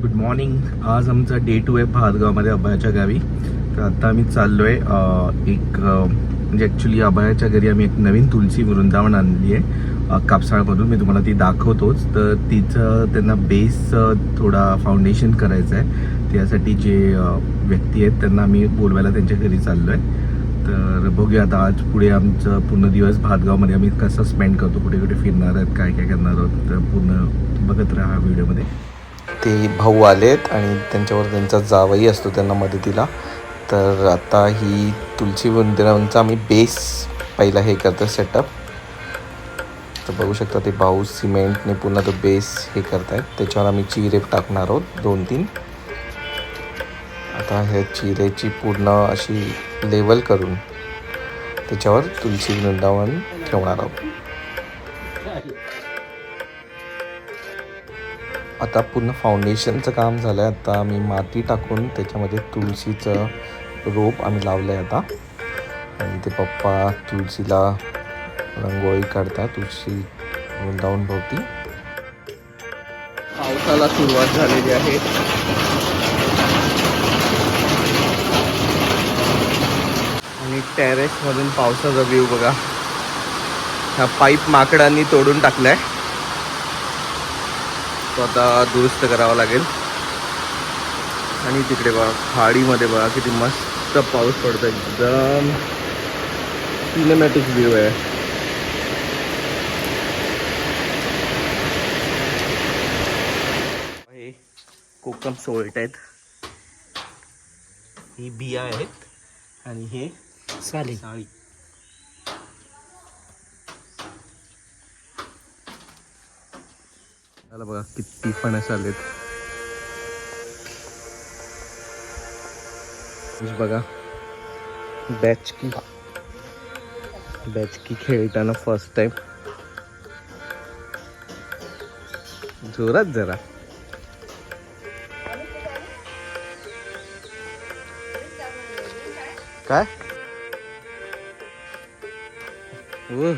Good morning आज आमचा day to आहे भातगावमध्ये अभयाच्या गावी. तर आता आम्ही चाललो आहे एक म्हणजे ॲक्च्युली अभयाच्या घरी आम्ही एक नवीन तुलसी वृंदावन आणली आहे कापसाळमधून. मी तुम्हाला ती दाखवतोच. तर तिचं त्यांना बेस थोडा फाउंडेशन करायचं आहे त्यासाठी जे व्यक्ती आहेत त्यांना आम्ही बोलवायला त्यांच्या घरी चाललो आहे तर बघूया आता आज पुढे आमचं पूर्ण दिवस भातगावमध्ये आम्ही कसं स्पेंड करतो कुठे कुठे फिरणार आहेत काय काय करणार आहोत तर पूर्ण बघत राहा व्हिडिओमध्ये. ते भाऊ आलेत आणि त्यांच्यावर त्यांचा जावाही असतो त्यांना मदतीला. तर आता ही तुलसी वृंदावनचा आम्ही बेस पहिला हे करतो सेटअप तर बघू शकता ते भाऊ सिमेंटने पुन्हा तो बेस हे करतायत. त्याच्यावर आम्ही चिरे टाकणार आहोत दोन तीन. आता ह्या चिरेची पूर्ण अशी लेवल करून त्याच्यावर तुलसी वृंदावन ठेवणार आहोत. आता पूर्ण फाउंडेशनचं काम झालं आहे आता आम्ही माती टाकून त्याच्यामध्ये तुळशीचं रोप आम्ही लावलं आहे आता. आणि ते पप्पा तुळशीला रंगोळी काढतात तुळशी वृंदावन भोवती. पावसाला सुरुवात झालेली आहे. आणि टेरेसमधून पावसाचा व्ह्यू बघा. हा पाईप माकडांनी तोडून टाकलाय. तो आता दुरुस्त करावा लागेल. आणि तिकडे बघा खाडीमध्ये बघा किती मस्त पाऊस पडतो एकदम सिनेमॅटिक व्ह्यू आहे. कोकम सोल्ट आहेत. ही बिया आहेत. आणि हे चालेल साळी. त्याला बघा किती फणस आलेत. बघा. बॅच की. बॅच की खेळताना फर्स्ट टाइम जोरात जरा. काय? ओ.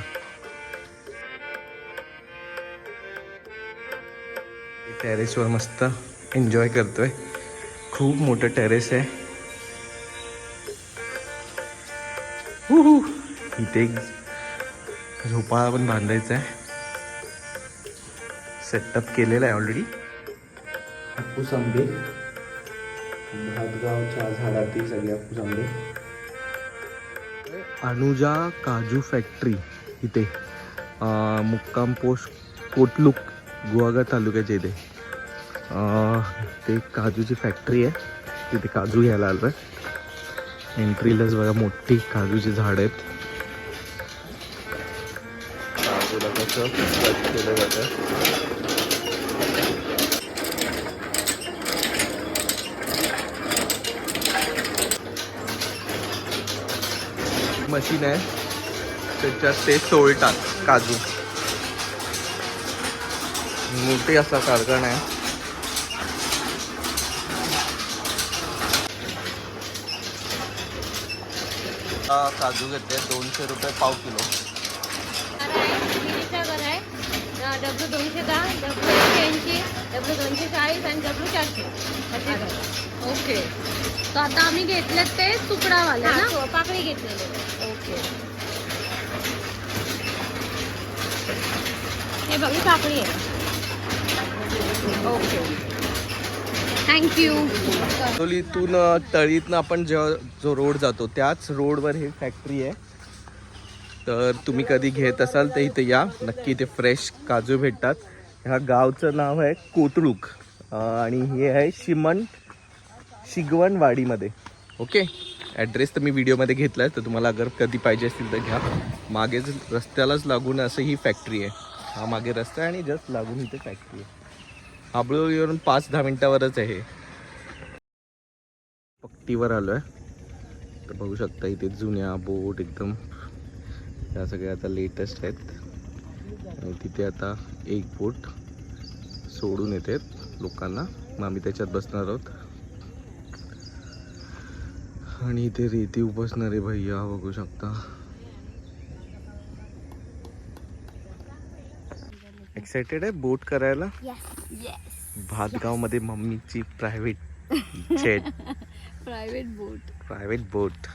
टेरेसवर मस्त एन्जॉय करतोय. खूप मोठं टेरेस आहे. इथे एक झोपाळा पण बांधायचा आहे. सेटअप केलेला आहे ऑलरेडी हापूस आंबे. भातगावच्या झाडातील सगळे हापूस आंबे. अनुजा काजू फॅक्टरी इथे. मुक्काम पोस्ट कोटलुक गुवागा तालुक्याच्या इथे. ते काजूची फॅक्टरी आहे. तिथे काजू घ्यायला आलो आहे एंट्रीलाच बघा मोठी काजूची झाड आहेत. काजूला कसं कट केलं जातं मशीन आहे. त्याच्यात ते सोलतात काजू. मोठी असा कारखाना आहे. हा, काजू घेतले दोनशे रुपये पाव किलो. घर आहे. डब्ल्यू दोनशे दहा डब्ल्यू एकशे ऐंशी डब्ल्यू दोनशे चाळीस आणि डब्ल्यू चारशे. असे ओके. तर आता आम्ही घेतलेत ते तुकडावाले ना? पाकळी घेतलेले. ओके. हे बघ ही पाकळी आहे. ओके थँक्यू तोलीतून तळीतनं आपण जेव्हा जो रोड जातो त्याच रोडवर ही फॅक्टरी आहे. तर तुम्ही कधी घेत असाल तर इथे या. नक्की इथे फ्रेश काजू भेटतात. ह्या गावचं नाव आहे कोतळूक. आणि हे आहे शिमण शिगवणवाडीमध्ये. ओके ॲड्रेस तर मी व्हिडिओमध्ये घेतला आहे तर तुम्हाला अगर कधी पाहिजे असतील तर घ्या. मागेच रस्त्यालाच लागून असं ही फॅक्टरी आहे. हा मागे रस्ता आहे आणि जस्ट लागून इथे फॅक्टरी आहे. आबळोलीवरून पाच दहा मिनटावरच आहे पक्तीवर पट्टीवर आलो आहे तर बघू शकता इथे जुन्या बोट एकदम. या सगळ्या आता लेटेस्ट आहेत. आणि तिथे आता एक बोट सोडून येते लोकांना. मग आम्ही त्याच्यात बसणार आहोत. आणि इथे रेती उपसणारे भैया बघू शकता. एक्साइटेड आहे? बोट करायला? येस भातगावमध्ये मम्मीची private jet private boat private boat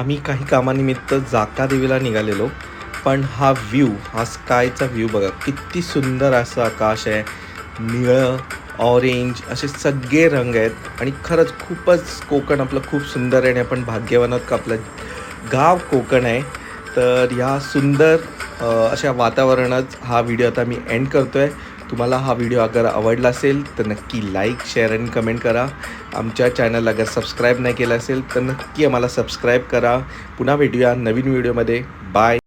आम्ही काही कामानिमित्त जाका देवीला निघालेलो पण हा व्ह्यू हा स्कायचा व्ह्यू बघा किती सुंदर असं आकाश आहे. निळं ऑरेंज असे सगळे रंग आहेत आणि खरंच खूपच कोकण आपलं खूप सुंदर आहे आणि आपण भाग्यवान आहोत का आपलं गाव कोकण आहे. तर ह्या सुंदर अशा वातावरणात हा व्हिडिओ आता मी एंड करतो आहे तुम्हाला हा व्हिडिओ अगर आवडला असेल तर नक्की लाईक शेअर आणि कमेंट करा. आमच्या चॅनल अगर सबस्क्राईब नाही केलं असेल तर नक्की आम्हाला सबस्क्राईब करा. पुन्हा भेटूया नवीन व्हिडिओमध्ये बाय